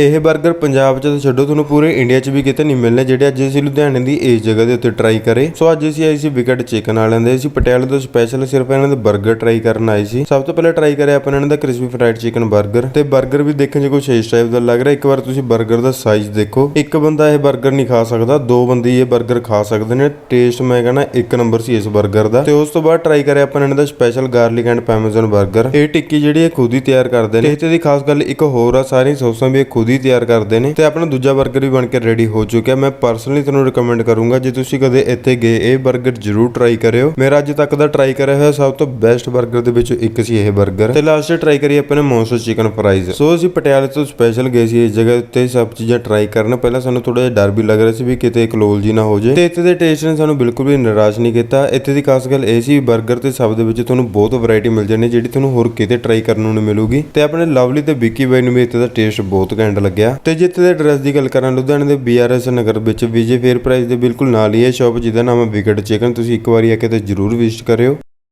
ਇਹ 버ਗਰ ਪੰਜਾਬ 'ਚ ਤਾਂ ਛੱਡੋ, ਤੁਹਾਨੂੰ ਪੂਰੇ ਇੰਡੀਆ 'ਚ ਵੀ ਕਿਤੇ ਨਹੀਂ ਮਿਲਣੇ, ਜਿਹੜੇ ਅੱਜ ਅਸੀਂ ਲੁਧਿਆਣੇ ਦੀ ਇਸ ਜਗ੍ਹਾ ਦੇ ਉੱਤੇ ਟਰਾਈ ਕਰੇ। ਸੋ ਅੱਜ ਅਸੀਂ ਆਏ ਸੀ ਵਿਕਟ ਚਿਕਨ ਵਾਲਿਆਂ ਦੇ। ਅਸੀਂ ਪਟਿਆਲੇ ਤੋਂ ਸਪੈਸ਼ਲ ਸਿਰਫ ਇਹਨਾਂ ਦੇ 버ਗਰ ਟਰਾਈ ਕਰਨ ਆਏ ਸੀ। ਸਭ ਤੋਂ ਪਹਿਲਾਂ ਟਰਾਈ ਕਰਿਆ ਆਪਾਂ ਇਹਨਾਂ ਦਾ ਕ੍ਰਿਸਪੀ ਫਰਾਈਡ ਚਿਕਨ 버ਗਰ ਤੇ 버ਗਰ ਵੀ ਦੇਖਣ 'ਚ ਕੁਝ ਇਸ ਟਾਈਪ ਦਾ ਲੱਗ ਰਿਹਾ। ਇੱਕ ਵਾਰ ਤੁਸੀਂ 버ਗਰ ਦਾ ਸਾਈਜ਼ ਦੇਖੋ। ਇੱਕ ਬੰਦਾ ਇਹ 버ਗਰ ਨਹੀਂ ਖਾ ਸਕਦਾ। ਦੋ ਬੰਦੇ ਇਹ 버ਗਰ ਖਾ ਸਕਦੇ ਨੇ। ਟੇਸਟ ਮੈਂ ਕਹਿੰਦਾ ਇੱਕ ਨੰਬਰ ਸੀ ਇਸ 버ਗਰ ਦਾ। ਤੇ ਉਸ ਤੋਂ ਬਾਅਦ ਟਰਾਈ ਕਰਿਆ ਆਪਾਂ ਇਹਨਾਂ ਦਾ ਸਪੈਸ਼ਲ ਗਾਰਲਿਕ ਐਂਡ ਪੈਮਜ਼ਨ 버ਗਰ ਇਹ ਟਿੱਕੀ ਜਿਹੜੀ ਹੈ ਖੁਦ ਹੀ ਤਿਆਰ ਕਰਦੇ ਨੇ। ਤੇ ਦੀ ਖਾਸ ਗੱਲ ਇੱਕ ਹੋਰ ਆ ਸਾਰੀ ਸੌਸਾਂ ਵੀ ਇਹ ਖੁਦ ਖੁਦ ਤਿਆਰ ਕਰਦੇ ਨੇ ਤੇ ਆਪਣਾ ਦੂਜਾ 버ਗਰ ਵੀ ਬਣ ਕੇ ਰੈਡੀ ਹੋ ਚੁੱਕਿਆ। ਮੈਂ ਪਰਸਨਲੀ ਤੁਹਾਨੂੰ ਰეკਮੈਂਡ ਕਰੂੰਗਾ, ਜੇ ਤੁਸੀਂ ਕਦੇ ਇੱਥੇ ਗਏ, ਇਹ 버ਗਰ ਜ਼ਰੂਰ ਟਰਾਈ ਕਰਿਓ। ਮੇਰਾ ਅੱਜ ਤੱਕ ਦਾ ਟਰਾਈ ਕਰਿਆ ਹੋਇਆ ਸਭ ਤੋਂ ਬੈਸਟ 버ਗਰ ਦੇ ਵਿੱਚੋਂ ਇੱਕ ਸੀ ਇਹ 버ਗਰ ਤੇ ਲਾਸਟ ਟਰਾਈ ਕਰੀ ਆਪਣੇ ਮੌਸੋ ਚਿਕਨ ਫਰਾਈਜ਼ ਸੋ ਅਸੀਂ ਪਟਿਆਲੇ ਤੋਂ ਸਪੈਸ਼ਲ ਗਏ ਸੀ ਇਸ ਜਗ੍ਹਾ ਉੱਤੇ, ਸਭ ਚੀਜ਼ਾਂ ਟਰਾਈ ਕਰਨ। ਪਹਿਲਾਂ ਸਾਨੂੰ ਥੋੜਾ ਜਿਹਾ ਡਰ ਵੀ ਲੱਗ ਰਿਹਾ ਸੀ ਵੀ ਕਿਤੇ ਕਲੋਲ ਜੀ ਨਾ ਹੋ ਜੇ। ਤੇ ਇੱਥੇ ਦੇ ਟੇਸਟ ਨੇ ਸਾਨੂੰ ਬਿਲਕੁਲ ਵੀ ਨਿਰਾਸ਼ ਨਹੀਂ ਕੀਤਾ। ਇੱਥੇ ਦੀ ਖਾਸ ਗੱਲ ਇਹ ਸੀ 버ਗਰ ਤੇ ਸਭ ਦੇ ਵਿੱਚ ਤੁਹਾਨੂੰ ਬਹੁਤ ਵੈਰਾਈਟੀ ਮਿਲ ਜਾਣੀ ਜਿਹੜੀ ਤੁਹਾਨੂੰ ਹੋਰ ਕਿਤੇ ਟਰਾਈ ਕਰਨ ਨੂੰ ਮਿਲੂਗੀ। ਤੇ ਆਪਣੇ ਲਵਲੀ ਤੇ ਵਿੱਕੀ ਬਾਈ ਨੂੰ ਵੀ ਇੱਥੇ ਦਾ ਟੇਸਟ ਬਹੁਤ ਘੈਂਟ ਲੱਗਿਆ। ਤੇ ਜਿੱਥੇ ਦੇ ਐਡਰੈਸ ਦੀ ਗੱਲ ਕਰਾਂ, ਲੁਧਿਆਣੇ ਦੇ ਬੀਆਰਐਸ ਨਗਰ ਵਿੱਚ ਵਿਜੇ ਫੇਅਰ ਪ੍ਰਾਈਸ ਦੇ ਬਿਲਕੁਲ ਨਾਲ ਹੀ ਹੈ ਸ਼ਾਪ ਜਿਹਦਾ ਨਾਮ ਹੈ ਵਿਕਟ ਚਿਕਨ ਤੁਸੀਂ ਇੱਕ ਵਾਰੀ ਆ ਕੇ ਤੇ ਜਰੂਰ ਵਿਜ਼ਿਟ ਕਰਿਓ।